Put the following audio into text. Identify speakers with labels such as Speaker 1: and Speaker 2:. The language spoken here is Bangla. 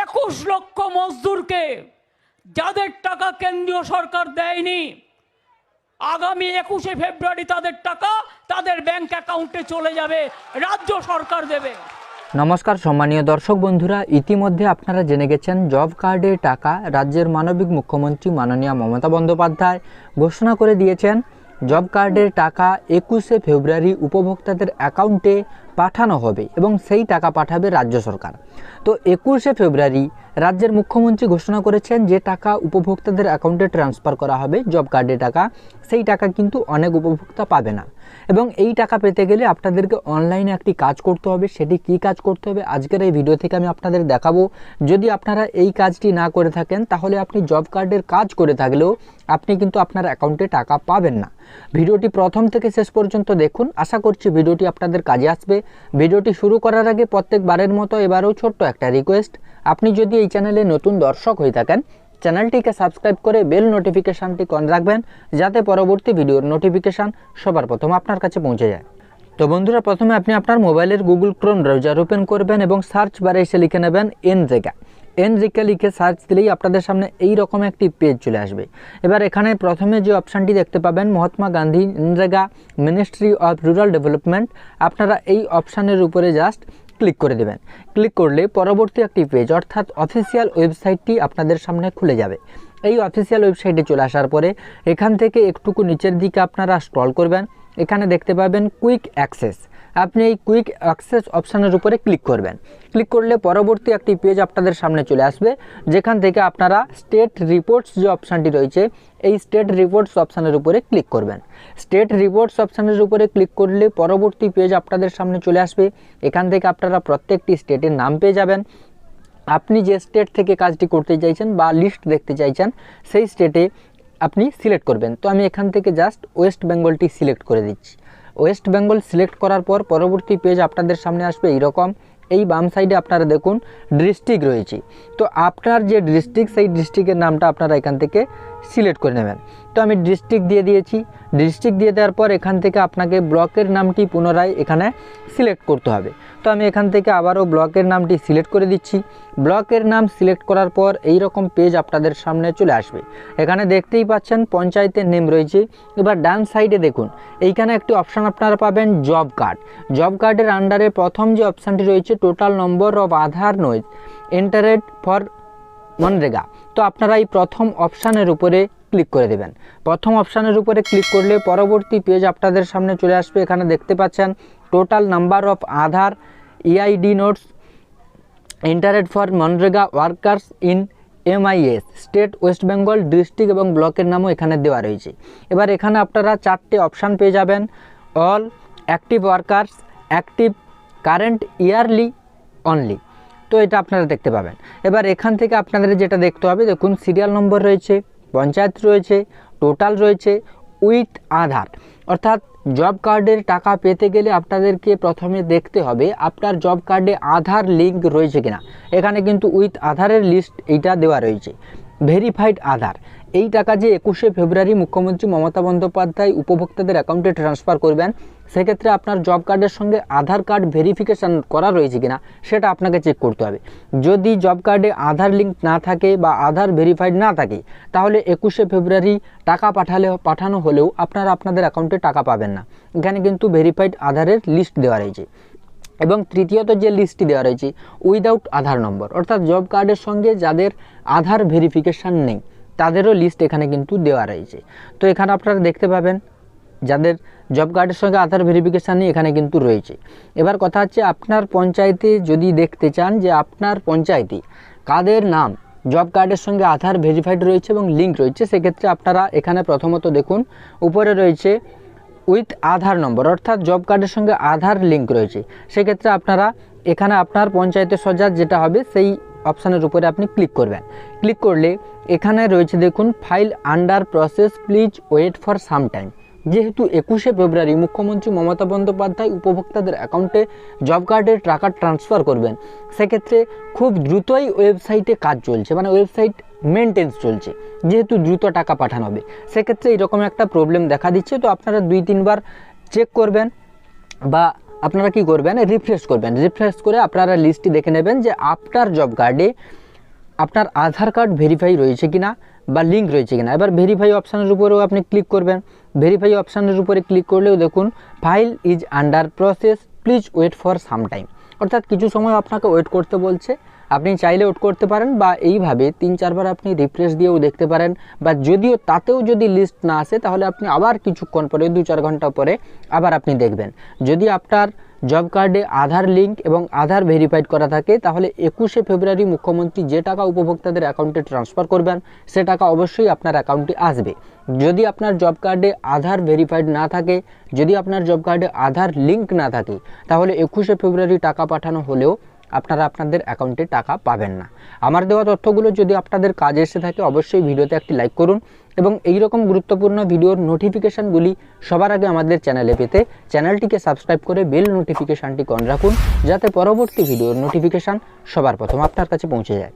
Speaker 1: একুশ লক্ষ মজদুরকে যাদের টাকা কেন্দ্রীয় সরকার দেয়নি, আগামী একুশে ফেব্রুয়ারি তাদের টাকা তাদের ব্যাংক অ্যাকাউন্টে চলে যাবে, রাজ্য সরকার দেবে।
Speaker 2: নমস্কার, সম্মানীয় দর্শক বন্ধুরা, ইতিমধ্যে আপনারা জেনে গেছেন জব কার্ডের টাকা রাজ্যের মানবিক মুখ্যমন্ত্রী মাননীয় মমতা বন্দ্যোপাধ্যায় ঘোষণা করে দিয়েছেন। জব কার্ডের টাকা একুশে ফেব্রুয়ারি উপভোক্তাদের অ্যাকাউন্টে পাঠানো হবে এবং সেই টাকা পাঠাবে রাজ্য সরকার। তো একুশে ফেব্রুয়ারি রাজ্যের মুখ্যমন্ত্রী ঘোষণা করেছেন যে টাকা উপভোক্তাদের অ্যাকাউন্টে ট্রান্সফার করা হবে, জব কার্ডে টাকা। সেই টাকা কিন্তু অনেক উপভোক্তা পাবে না। এবং এই টাকা পেতে গেলে আপনাদেরকে অনলাইনে একটি কাজ করতে হবে, সেটি কি কাজ করতে হবে আজকের এই ভিডিও থেকে আমি আপনাদের দেখাবো। যদি আপনারা এই কাজটি না করে থাকেন, তাহলে আপনি জব কার্ডের কাজ করে থাকলেও আপনি কিন্তু আপনার অ্যাকাউন্টে টাকা পাবেন না। ভিডিওটি প্রথম থেকে শেষ পর্যন্ত দেখুন। আশা করছি ভিডিওটি আপনাদের কাজে আসবে। ভিডিওটি শুরু করার আগে প্রত্যেকবারের মতো এবারও ছোট্ট একটা রিকোয়েস্ট আপনি যদি এই চ্যানেলে নতুন দর্শক হয়ে থাকেন চ্যানেলটিকে সাবস্ক্রাইব করে বেল নোটিফিকেশানটি কন রাখবেন, যাতে পরবর্তী ভিডিওর নোটিফিকেশান সবার প্রথম আপনার কাছে পৌঁছে যায়। তো বন্ধুরা, প্রথমে আপনি আপনার মোবাইলের গুগল ক্রোম ব্রাউজার ওপেন করবেন এবং সার্চ বারে এসে লিখে নেবেন এন রেগা এন রেগা লিখে সার্চ দিলেই আপনাদের সামনে এই রকম একটি পেজ চলে আসবে। এবার এখানে প্রথমে যে অপশানটি দেখতে পাবেন, Mahatma Gandhi NREGA ministry of rural development আপনারা এই অপশানের উপরে জাস্ট ক্লিক করে দেবেন। ক্লিক করলে পরবর্তী একটি পেজ অর্থাৎ অফিসিয়াল ওয়েবসাইটটি আপনাদের সামনে খুলে যাবে। এই অফিসিয়াল ওয়েবসাইটে চলে আসার পরে এখান থেকে একটুকু নিচের দিকে আপনারা স্ক্রল করবেন। এখানে দেখতে পাবেন কুইক অ্যাক্সেস আপনি এই কুইক অ্যাক্সেস অপশানের উপরে ক্লিক করবেন। ক্লিক করলে পরবর্তী একটি পেজ আপনাদের সামনে চলে আসবে, যেখান থেকে আপনারা স্টেট রিপোর্টস যে অপশানটি রয়েছে, এই স্টেট রিপোর্টস অপশানের উপরে ক্লিক করবেন। স্টেট রিপোর্টস অপশানের উপরে ক্লিক করলে পরবর্তী পেজ আপনাদের সামনে চলে আসবে। এখান থেকে আপনারা প্রত্যেকটি স্টেটের নাম পেয়ে যাবেন। আপনি যে স্টেট থেকে কাজটি করতে চাইছেন বা লিস্ট দেখতে চাইছেন, সেই স্টেটে আপনি সিলেক্ট করবেন। তো আমি এখান থেকে জাস্ট ওয়েস্ট বেঙ্গলটি সিলেক্ট করে দিচ্ছি। ওয়েস্ট বেঙ্গল সিলেক্ট করার পর পরবর্তী পেজ আপনাদের সামনে আসবে এইরকম। এই বাম সাইডে আপনারা দেখুন ডিস্ট্রিক্ট রয়েছে। তো আপনার যে ডিস্ট্রিক্ট সেই ডিস্ট্রিক্টের নামটা আপনারা এখান থেকে সিলেক্ট করে নেবেন। তো আমি ডিস্ট্রিক্ট দিয়ে দিয়েছি। ডিস্ট্রিক্ট দিয়ে দেওয়ার পর এখান থেকে আপনাকে ব্লকের নামটি পুনরায় এখানে সিলেক্ট করতে হবে। তো আমি এখান থেকে আবারও ব্লকের নামটি সিলেক্ট করে দিচ্ছি। ব্লকের নাম সিলেক্ট করার পর এই রকম পেজ আপনাদের সামনে চলে আসবে। এখানে দেখতেই পাচ্ছেন, পঞ্চায়েতের নেম রয়েছে। এবার ডান সাইডে দেখুন। এইখানে একটি অপশান আপনারা পাবেন, জব কার্ড। জব কার্ডের আন্ডারে প্রথম যে অপশানটি রয়েছে, total number of Aadhaar noise entered for MNREGA. তো আপনারা এই প্রথম অপশানের উপরে ক্লিক করে দেবেন। প্রথম অপশানের উপরে ক্লিক করলে পরবর্তী পেজ আপনাদের সামনে চলে আসবে। এখানে দেখতে পাচ্ছেন total number of Aadhaar EID notes entered for MNREGA workers in MIS state West Bengal district এবং ব্লকের নামও এখানে দেওয়া রয়েছে। এবার এখানে আপনারা চারটে অপশান পেয়ে যাবেন। All, active workers, active, current, yearly, only. তো এটা আপনারা দেখতে পাবেন। এবার এখান থেকে আপনাদের যেটা দেখতে হবে, দেখুন সিরিয়াল নম্বর রয়েছে, পঞ্চায়েত রয়েছে টোটাল রয়েছে উইথ আধার অর্থাৎ জব কার্ডের টাকা পেতে গেলে আপনাদেরকে প্রথমে দেখতে হবে আপনার জব কার্ডে আধার লিঙ্ক রয়েছে কিনা। এখানে কিন্তু উইথ আধারের লিস্ট এইটা দেওয়া রয়েছে। ভেরিফাইড আধার এই টাকা যে একুশে ফেব্রুয়ারি মুখ্যমন্ত্রী মমতা বন্দ্যোপাধ্যায় উপভোক্তাদের অ্যাকাউন্টে ট্রান্সফার করবেন, সেক্ষেত্রে আপনার জব কার্ডের সঙ্গে আধার কার্ড ভেরিফিকেশান করা রয়েছে কিনা, সেটা আপনাকে চেক করতে হবে। যদি জব কার্ডে আধার লিঙ্ক না থাকে বা আধার ভেরিফাইড না থাকে, তাহলে একুশে ফেব্রুয়ারি টাকা পাঠালে, পাঠানো হলেও আপনারা আপনাদের অ্যাকাউন্টে টাকা পাবেন না। এখানে কিন্তু ভেরিফাইড আধারের লিস্ট দেওয়া রয়েছে। এবং তৃতীয়ত যে লিস্টটি দেওয়া রয়েছে উইদাউট আধার নম্বর অর্থাৎ জব কার্ডের সঙ্গে যাদের আধার ভেরিফিকেশান নেই তাদেরও লিস্ট এখানে কিন্তু দেওয়া রয়েছে। তো এখানে আপনারা দেখতে পাবেন, যাদের জব কার্ডের সঙ্গে আধার ভেরিফিকেশানই এখানে কিন্তু রয়েছে। এবার কথা হচ্ছে আপনার পঞ্চায়েতে যদি দেখতে চান যে আপনার পঞ্চায়েতে কাদের নাম জব কার্ডের সঙ্গে আধার ভেরিফাইড রয়েছে এবং লিঙ্ক রয়েছে, সেক্ষেত্রে আপনারা এখানে প্রথমত দেখুন, উপরে রয়েছে উইথ আধার নম্বর অর্থাৎ জব কার্ডের সঙ্গে আধার লিঙ্ক রয়েছে। সেক্ষেত্রে আপনারা এখানে আপনার পঞ্চায়েতের সজ্জা যেটা হবে, সেই অপশানের উপরে আপনি ক্লিক করবেন। ক্লিক করলে এখানে রয়েছে দেখুন file under process please wait for some time যেহেতু একুশে ফেব্রুয়ারি মুখ্যমন্ত্রী মমতা বন্দ্যোপাধ্যায় উপভোক্তাদের অ্যাকাউন্টে জব কার্ডের টাকা ট্রান্সফার করবেন, সেক্ষেত্রে খুব দ্রুতই ওয়েবসাইটে কাজ চলছে মানে ওয়েবসাইট মেনটেন্স চলছে, যেহেতু দ্রুত টাকা পাঠানো হবে। সেক্ষেত্রে এরকম একটা প্রবলেম দেখা দিচ্ছে, তো আপনারা দুই তিনবার চেক করবেন বা আপনারা কি করবেন? রিফ্রেশ করবেন। রিফ্রেশ করে আপনারা লিস্টটি দেখে নেবেন যে আপনার জব কার্ডে আপনার আধার কার্ড ভেরিফাই রয়েছে কি না বা লিঙ্ক রয়েছে কিনা। এবার ভেরিফাই অপশানের উপরেও আপনি ক্লিক করবেন। ভেরিফাই অপশানের উপরে ক্লিক করলেও দেখুন file is under process please wait for some time অর্থাৎ কিছু সময় আপনাকে ওয়েট করতে বলছে। আপনি চাইলে ওয়েট করতে পারেন বা এইভাবে তিন, চারবার আপনি রিফ্রেশ দিয়েও দেখতে পারেন বা যদিও তাতেও যদি লিস্ট না আসে, তাহলে আপনি আবার কিছুক্ষণ পরে, দু, চার ঘণ্টা পরে আবার আপনি দেখবেন। যদি আপনার জব কার্ডে আধার লিঙ্ক এবং আধার ভেরিফাইড করা থাকে, তাহলে একুশে ফেব্রুয়ারি মুখ্যমন্ত্রী যে টাকা উপভোক্তাদের অ্যাকাউন্টে ট্রান্সফার করবেন, সে টাকা অবশ্যই আপনার অ্যাকাউন্টে আসবে। যদি আপনার জব কার্ডে আধার ভেরিফাইড না থাকে, যদি আপনার জব কার্ডে আধার লিঙ্ক না থাকে, তাহলে একুশে ফেব্রুয়ারি টাকা পাঠানো হলেও আপনারা আপনাদের অ্যাকাউন্টে টাকা পাবেন না। আমার দেওয়া তথ্যগুলো যদি আপনাদের কাজে এসে থাকে, অবশ্যই ভিডিওতে একটি লাইক করুন এবং এই রকম গুরুত্বপূর্ণ ভিডিওর নোটিফিকেশানগুলি সবার আগে আমাদের চ্যানেলে পেতে চ্যানেলটিকে সাবস্ক্রাইব করে বেল নোটিফিকেশানটি অন রাখুন, যাতে পরবর্তী ভিডিওর নোটিফিকেশান সবার প্রথম আপনার কাছে পৌঁছে যায়।